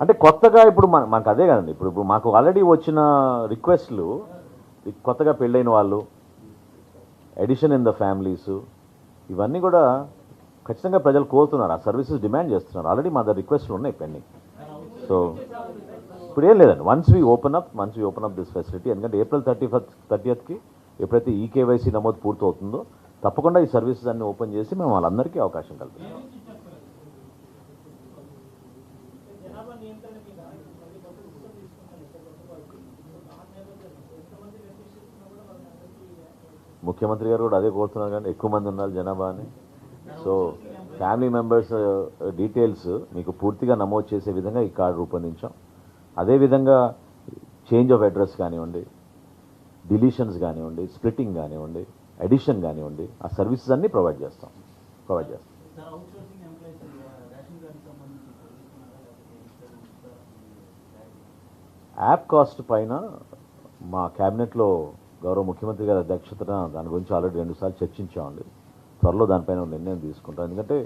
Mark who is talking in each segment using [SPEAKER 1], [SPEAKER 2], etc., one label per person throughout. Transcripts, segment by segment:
[SPEAKER 1] అంటే కొత్తగా ఇప్పుడు మన మనకు అదే కదండి. ఇప్పుడు ఇప్పుడు మాకు ఆల్రెడీ వచ్చిన రిక్వెస్ట్లు కొత్తగా పెళ్ళైన వాళ్ళు ఎడిషన్ ఇన్ ద ఫ్యామిలీస్ ఇవన్నీ కూడా ఖచ్చితంగా ప్రజలు కోరుతున్నారు. ఆ సర్వీసెస్ డిమాండ్ చేస్తున్నారు. ఆల్రెడీ మా దగ్గర రిక్వెస్ట్లు ఉన్నాయి పెండింగ్ సో ఇప్పుడు ఏం లేదండి. Once we open up once we open up this facility ఎందుకంటే ఏప్రిల్ థర్టీ ఫస్ట్ థర్టీయత్కి ఎప్పుడైతే ఈ కేవైసీ నమోదు పూర్తవుతుందో తప్పకుండా ఈ సర్వీసెస్ అన్ని ఓపెన్ చేసి మేము వాళ్ళందరికీ అవకాశం కల్పిస్తాం. ముఖ్యమంత్రి గారు కూడా అదే కోరుతున్నారు కానీ ఎక్కువ మంది ఉన్నారు జనాభా అని. సో ఫ్యామిలీ మెంబర్స్ డీటెయిల్స్ మీకు పూర్తిగా నమోదు చేసే విధంగా ఈ కార్డు రూపొందించాం. అదేవిధంగా చేంజ్ ఆఫ్ అడ్రస్ కానివ్వండి డిలీషన్స్ కానివ్వండి స్ప్లిట్టింగ్ కానివ్వండి ఎడిషన్ కానివ్వండి ఆ సర్వీసెస్ అన్నీ ప్రొవైడ్ చేస్తాం. ప్రొవైడ్ చేస్తాం. యాప్ కాస్ట్ పైన మా క్యాబినెట్లో గౌరవ ముఖ్యమంత్రి గారి అధ్యక్షతన దాని గురించి ఆల్రెడీ రెండుసార్లు చర్చించామండి. త్వరలో దానిపైన నిర్ణయం తీసుకుంటాం. ఎందుకంటే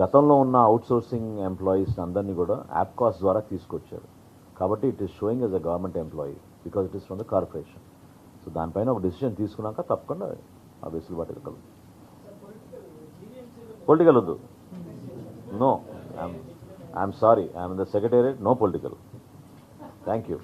[SPEAKER 1] గతంలో ఉన్న అవుట్సోర్సింగ్ ఎంప్లాయీస్ అందరినీ కూడా యాప్ కాస్ట్ ద్వారా తీసుకొచ్చారు. కాబట్టి it is showing as a government employee because it is from the corporation. So దానిపైన ఒక డిసిషన్ తీసుకున్నాక తప్పకుండా ఆ వెసులుబాటు కలుగుతుంది పొలిటికల్ వద్దు. No I'm sorry I'm the secretariat no political.
[SPEAKER 2] Thank you.